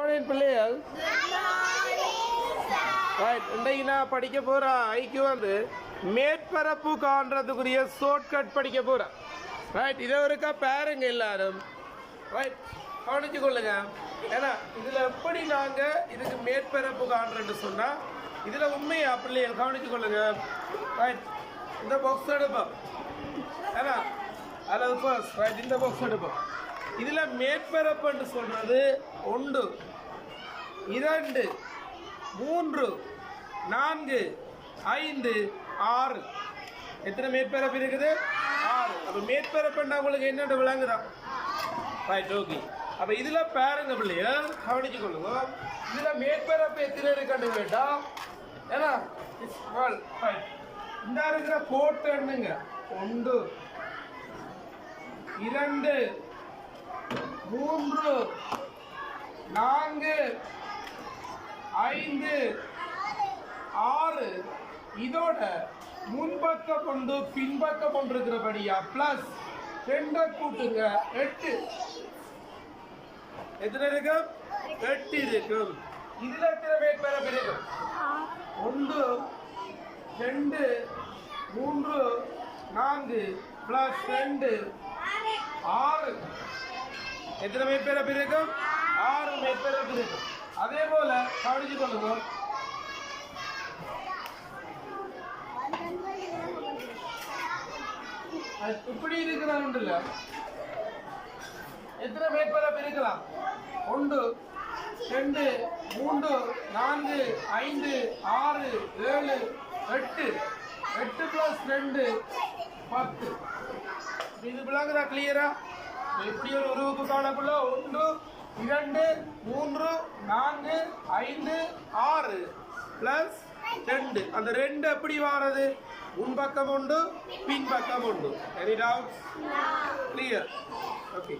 Morning பிள்ளைகள். Right இன்றைக்கு நான் படிக்க போகிற ஐக்கு வந்து மேற்பரப்பு காண்றதுக்குரிய ஷார்ட்கட் படிக்க போகிறேன் ரைட் இதை ஒருக்கா பாருங்க எல்லாரும். ரைட் கவனிச்சு கொள்ளுங்க. ஏன்னா இதில் எப்படி நாங்கள் இதுக்கு மேற்பரப்பு காண்றேன்னு சொன்னால் இதில் உண்மையா பிள்ளைகள்? கவனிச்சு கொள்ளுங்க. ரைட் இந்த பாக்ஸ் எடுப்போம். ஏன்னா அதாவது ஃபர்ஸ்ட் ரைட் இந்த பாக்ஸ் எடுப்போம். இதில் மேற்பரப்பு என்று சொல்றது ஒன்று இரண்டு மூன்று நான்கு ஐந்து ஆறு. எத்தனை மேற்பரப்பு இருக்குது? ஆறு. அப்போ மேற்பரப்புன்னா உங்களுக்கு என்னென்று விளங்குதா? ரைட் ஓகே அப்ப இதுல பாருங்க பிள்ளைய கவனிச்சு கொள்ளுங்க. இதுல மேற்பரப்பு எத்தனை இருக்குன்னு கேட்டா ஏன்னா இந்த இருக்கிற கோட்டு என்னங்க? ஒன்று இரண்டு மூன்று நான்கு ஐந்து ஆறு. இதோட முன்பக்கம் கொண்டு பின்பக்கம் கொண்டிருக்கிறபடியா? பிளஸ் ரெண்டை கூட்டுங்க. எட்டு. எத்தனை இருக்கும்? எட்டு இருக்கும். இதுல எத்தனை மேற்பரப்பு இருக்கும் ஒன்று ரெண்டு மூன்று நான்கு பிளஸ் ரெண்டு ஆறு. எத்தனை மேற்பரப்பு இருக்கும் ஆறு மேற்பரப்பு இருக்கும் அதே போல கவனிச்சு கொள்ளுங்க. இப்படி இருக்கிறான் இல்ல எத்தனை மேற்பரப்பு இருக்கலாம் ஒன்று ரெண்டு மூன்று நான்கு ஐந்து ஆறு ஏழு எட்டு. எட்டு பிளஸ் ரெண்டு பத்து. இது விளங்குதா கிளியரா எப்படி ஒரு உருவுக்கு காணக்குள்ள? ஒன்று இரண்டு மூன்று நான்கு ஐந்து ஆறு பிளஸ் ரெண்டு. அந்த ரெண்டு எப்படி வாரது முன்பக்கம் உண்டு பின்பக்கம் உண்டு. Any doubt clear okay